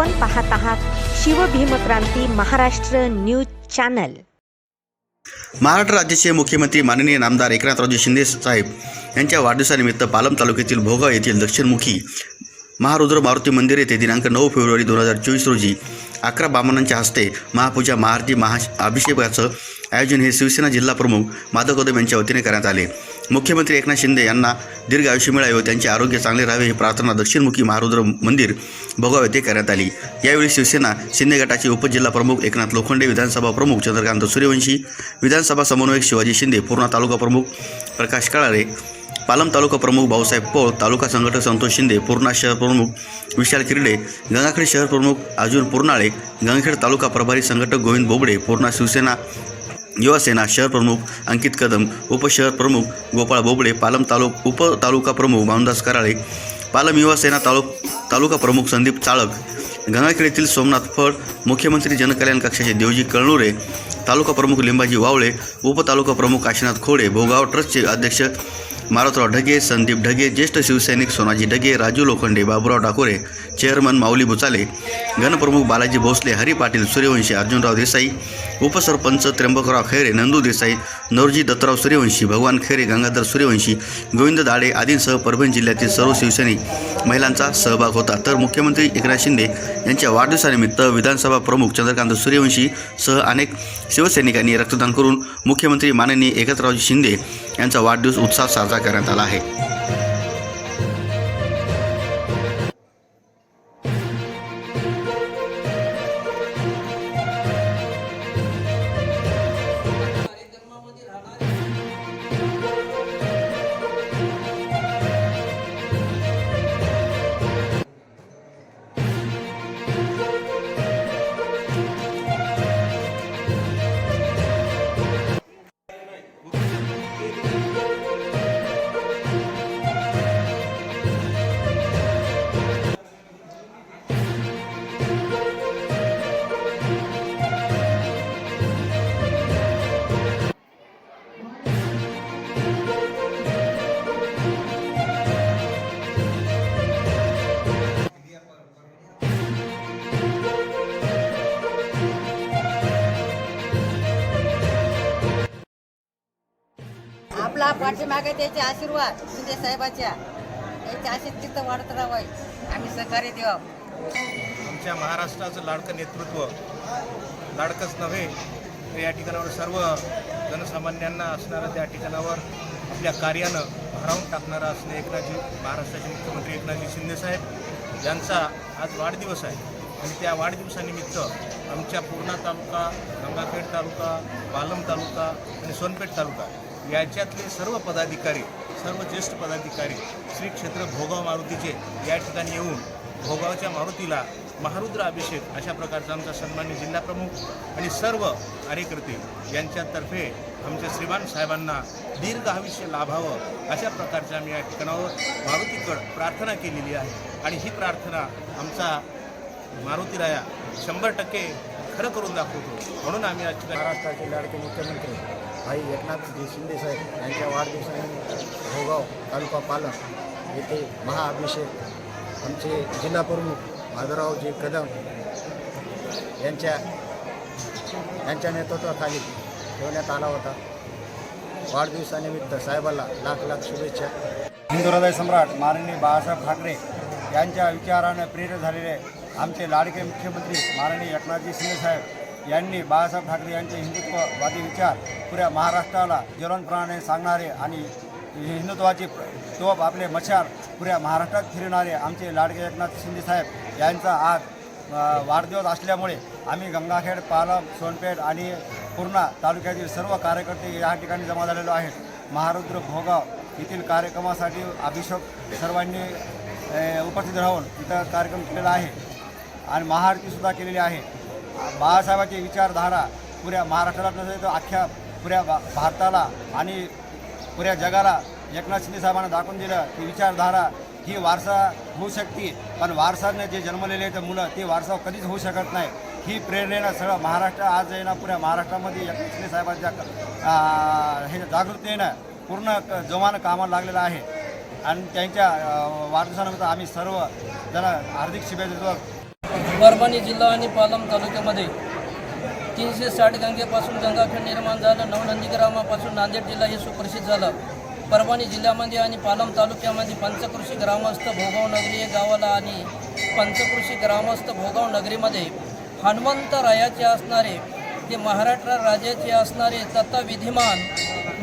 आपण पाहत आहात शिवभीमक्रांती महाराष्ट्र न्यूज चॅनल. महाराष्ट्र राज्याचे मुख्यमंत्री माननीय नामदार एकनाथरावजी शिंदे साहेब यांच्या वाढदिवसानिमित्त पालम तालुक्यातील भोगाव येथील दक्षिणमुखी महारुद्र मारुती मंदिर येथे दिनांक नऊ फेब्रुवारी दोन हजार चोवीस रोजी अकरा बामणांच्या हस्ते महापूजा महाआरती महा अभिषेकाचं आयोजन हे शिवसेना जिल्हा प्रमुख माधव कदम यांच्या वतीने करण्यात आले. मुख्यमंत्री एकनाथ शिंदे यांना दीर्घ आयुष्य मिळावे व त्यांचे आरोग्य चांगले राहावे ही प्रार्थना दक्षिणमुखी महारुद्र मंदिर भोगाव येथे करण्यात आली. यावेळी शिवसेना शिंदे गटाचे उपजिल्हा प्रमुख एकनाथ लोखंडे विधानसभा प्रमुख चंद्रकांत सूर्यवंशी विधानसभा समन्वयक शिवाजी शिंदे पूर्णा तालुका प्रमुख प्रकाश कळारे पालम तालुका प्रमुख भाऊसाहेब पोळ तालुका संघटक संतोष शिंदे पूर्णा शहर प्रमुख विशाल किरडे गंगाखेड शहर प्रमुख अर्जुन पूर्णाळे गंगाखेड तालुका प्रभारी संघटक गोविंद बोबडे पूर्णा शिवसेना युवासेना शहर प्रमुख अंकित कदम उपशहर प्रमुख गोपाळ बोबडे पालम तालुक उप तालुका प्रमुख भावनदास कराळे पालम युवासेना तालुक तालुका प्रमुख संदीप चाळक गंगाखेड येथील सोमनाथ फळ मुख्यमंत्री जनकल्याण कक्षाचे देवजी कळणुरे तालुका प्रमुख लिंबाजी वावळे उपतालुका प्रमुख काशीनाथ खोडे भोगाव ट्रस्टचे अध्यक्ष मारुतराव ढगे संदीप ढगे ज्येष्ठ शिवसैनिक सोनाजी ढगे राजू लोखंडे बाबुराव डाकोरे चेअरमन माऊली भुचाले गणप्रमुख बालाजी भोसले हरी पाटील सूर्यवंशी अर्जुनराव देसाई उपसरपंच त्र्यंबकराव खैरे नंदू देसाई नवरजी दत्तराव सूर्यवंशी भगवान खैरे गंगाधर सूर्यवंशी गोविंद दाडे आदींसह परभणी जिल्ह्यातील सर्व शिवसैनिक महिलांचा सहभाग होता. तर मुख्यमंत्री एकनाथ शिंदे यांच्या वाढदिवसानिमित्त विधानसभा प्रमुख चंद्रकांत सूर्यवंशी सह अनेक शिवसैनिकांनी रक्तदान करून मुख्यमंत्री माननीय एकनाथरावजी शिंदे यांचा वाढदिवस उत्साहात साजरा करण्यात आला आहे. आपला पाठीमागे त्याचे आशीर्वाद शिंदे साहेबाच्या. त्याचे असेच तिथं वाढत राहावं. आम्ही सहकार्य देवा आमच्या महाराष्ट्राचं लाडकं नेतृत्व लाडकंच नव्हे तर या ठिकाणावर सर्व जनसामान्यांना असणारं त्या ठिकाणावर आपल्या कार्यानं भरावून टाकणारं असणे एकनाथजी महाराष्ट्राचे मुख्यमंत्री एकनाथजी शिंदेसाहेब यांचा आज वाढदिवस आहे. आणि त्या वाढदिवसानिमित्त आमच्या पूर्णा तालुका गंगाखेड तालुका पालम तालुका आणि सोनपेठ तालुका याच्यातले सर्व पदाधिकारी सर्व ज्येष्ठ पदाधिकारी श्री क्षेत्र भोगाव मारुतीचे या ठिकाणी येऊन भोगावच्या मारुतीला महारुद्र अभिषेक अशा प्रकारचा आमचा सन्मान्य जिल्हाप्रमुख आणि सर्व कार्यकर्ते यांच्यातर्फे आमच्या श्रीमान साहेबांना दीर्घ आयुष्य लाभावं अशा प्रकारच्या आम्ही या ठिकाणावर मारुतीकड प्रार्थना केलेली आहे. आणि ही प्रार्थना आमचा मारुतीराया शंभर टक्के खरं करून दाखवतो. म्हणून आम्ही आज महाराष्ट्राचे लाडके मुख्यमंत्री भाई एकनाथजी शिंदे साहेब यांच्या वाढदिवसानिमित्त भोगाव तालुका पालम येथे महाअभिषेक आमचे जिल्हा प्रमुख माधवरावजी कदम यांच्या यांच्या नेतृत्वाखाली ठेवण्यात आला होता. वाढदिवसानिमित्त साहेबाला लाख लाख शुभेच्छा. हिंदू हृदय सम्राट माननीय बाळासाहेब ठाकरे यांच्या विचारानं प्रेरित झालेले आमचे लाडके मुख्यमंत्री माननीय एकनाथजी शिंदेसाहेब यांनी बाळासाहेब ठाकरे यांचे हिंदुत्ववादी विचार पुऱ्या महाराष्ट्राला ज्वलनप्रमाणे सांगणारे आणि हिंदुत्वाची तोप आपले मशाल पुऱ्या महाराष्ट्रात फिरणारे आमचे लाडके एकनाथ शिंदेसाहेब यांचा आज वाढदिवस असल्यामुळे आम्ही गंगाखेड पालम सोनपेठ आणि पूर्णा तालुक्यातील सर्व कार्यकर्ते या ठिकाणी जमा झालेलो आहेत. महारुद्र भोगाव येथील कार्यक्रमासाठी अभिषेक सर्वांनी उपस्थित राहून इथं कार्यक्रम केलेला आहे. आणि महाआरतीसुद्धा केलेली आहे. बाळासाहेबांची विचारधारा पुऱ्या महाराष्ट्राला नसेल तर अख्ख्या पुऱ्या भा भारताला आणि पुऱ्या जगाला एकनाथ शिंदे साहेबांना दाखवून दिलं की विचारधारा ही वारसा होऊ शकते पण वारसाने जे जन्मलेले आहेत मुलं ते वारसा कधीच होऊ शकत नाही. ही प्रेरणेनं सगळं महाराष्ट्र आज आहे ना पुऱ्या महाराष्ट्रामध्ये एकनाथ शिंदे साहेबांच्या हे जागृतीनं पूर्ण क- जोमानं कामाला लागलेलं आहे. आणि त्यांच्या वाढदिवसानंतर वाढदिवसानिमित्त आम्ही सर्व जरा हार्दिक शुभेच्छा देतो. परभणी जिल्हा आणि पालम तालुक्यामध्ये तीनशे साठ गंगेपासून गंगाखंड निर्माण झालं. नवनंदीग्रामापासून नांदेड जिल्हा हे सुप्रसिद्ध झालं. परभणी जिल्ह्यामध्ये आणि पालम तालुक्यामध्ये पंचकृषी ग्रामस्थ भोगाव नगरी या गावाला आणि पंचकृषी ग्रामस्थ भोगाव नगरीमध्ये हनुमंत रायाचे असणारे ते महाराष्ट्र राज्याचे असणारे तथा विधिमान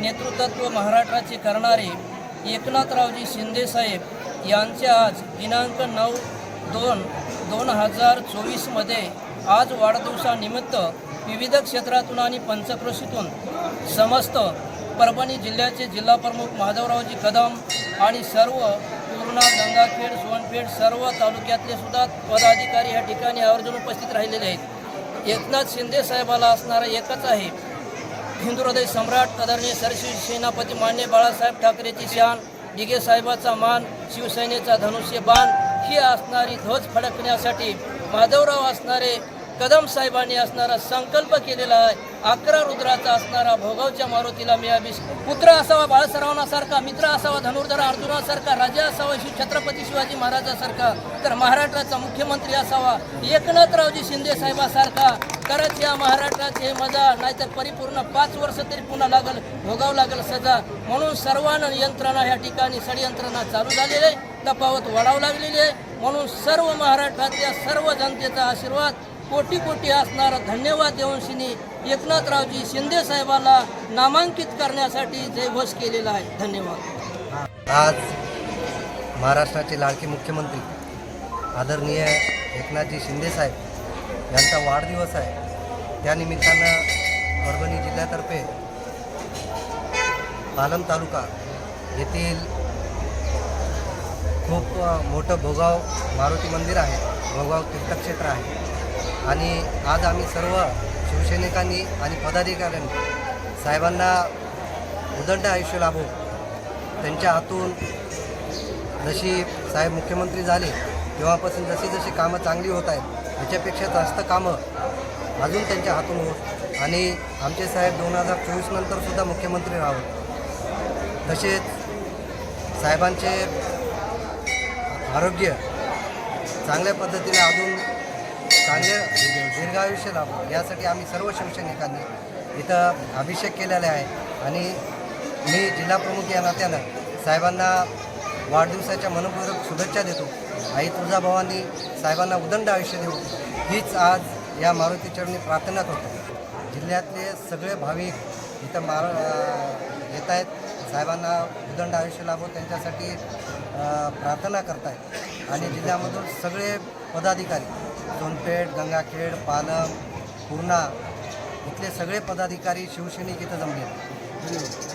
नेतृत्व महाराष्ट्राचे करणारे एकनाथरावजी शिंदेसाहेब यांचे आज दिनांक नऊ दोन दोन हजार चोवीसमध्ये आज वाढदिवसानिमित्त विविध क्षेत्रातून आणि पंचक्रोशीतून समस्त परभणी जिल्ह्याचे जिल्हाप्रमुख माधवरावजी कदम आणि सर्व पूर्णा गंगाखेड सोनपेठ सर्व तालुक्यातले सुद्धा पदाधिकारी या ठिकाणी आवर्जून उपस्थित राहिलेले आहेत. एकनाथ शिंदे साहेबाला असणारा एकच आहे. हिंदू हृदय सम्राट कदर्णी सरशी सेनापती मान्य बाळासाहेब ठाकरेची शान डिगे साहेबाचा मान शिवसेनेचा धनुष्य बाण ही असणारी ध्वज फडकण्यासाठी माधवराव असणारे कदम साहेबांनी असणारा संकल्प केलेला आहे. अकरा रुद्राचा असणारा भोगावच्या मारुतीला मी अभिष पुत्र असावा बाळसरावणासारखा मित्र असावा धनुर्धर अर्जुनासारखा राजा असावा शिव छत्रपती शिवाजी महाराजासारखा तर महाराष्ट्राचा मुख्यमंत्री असावा एकनाथरावजी शिंदे साहेबासारखा तरच या महाराष्ट्राचे मजा नाहीतर परिपूर्ण पाच वर्ष तरी पुन्हा लागल भोगावं लागेल सजा. म्हणून सर्वांना यंत्रणा या ठिकाणी षडयंत्रणा चालू झालेली आहे. तफावत वाढावं लागलेली आहे. म्हणून सर्व महाराष्ट्रातल्या सर्व जनतेचा आशीर्वाद कोटी कोटी असणारा धन्यवाद देऊन एकनाथरावजी शिंदे साहेबाला नामांकित करण्यासाठी जयघोष केलेला आहे. धन्यवाद. आज महाराष्ट्राचे लाडके मुख्यमंत्री आदरणीय एकनाथजी शिंदे साहेब यांचा वाढदिवस आहे. त्यानिमित्तानं परभणी जिल्ह्यातर्फे पालम तालुका येथील खूप मोठं भोगाव मारुती मंदिर आहे. भोगाव तीर्थक्षेत्र आहे. आणि आज आम्ही सर्व शिवसैनिकांनी आणि पदाधिकाऱ्यांनी साहेबांना उदंड आयुष्य लाभो त्यांच्या हातून जशी साहेब मुख्यमंत्री झाले तेव्हापासून जशी जशी कामं चांगली होत आहेत त्याच्यापेक्षा जास्त कामं अजून त्यांच्या हातून होत. आणि आमचे साहेब दोन हजार चोवीस नंतरसुद्धा मुख्यमंत्री राहावं. तसेच साहेबांचे आरोग्य चांगल्या पद्धतीने अजून चांगले दीर्घायुष्य लाभो. यासाठी आम्ही सर्व शिवसैनिकांनी इथं अभिषेक केलेला आहे. आणि मी जिल्हाप्रमुख या नात्यानं साहेबांना वाढदिवसाच्या मनपूर्वक शुभेच्छा देतो. आई तुळजाभवानी साहेबांना उदंड आयुष्य देऊ हीच आज या मारुती चरणी प्रार्थना करतो. जिल्ह्यातले सगळे भाविक इथं मार येत आहेत साहेबांना उदंड आयुष्य लाभो. त्यांच्यासाठी प्रार्थना करतायत. आणि जिल्ह्यामधून सगळे पदाधिकारी सोनपेठ गंगाखेड पालम पूर्णा इथले सगळे पदाधिकारी शिवसैनिक इथं जमले आहेत.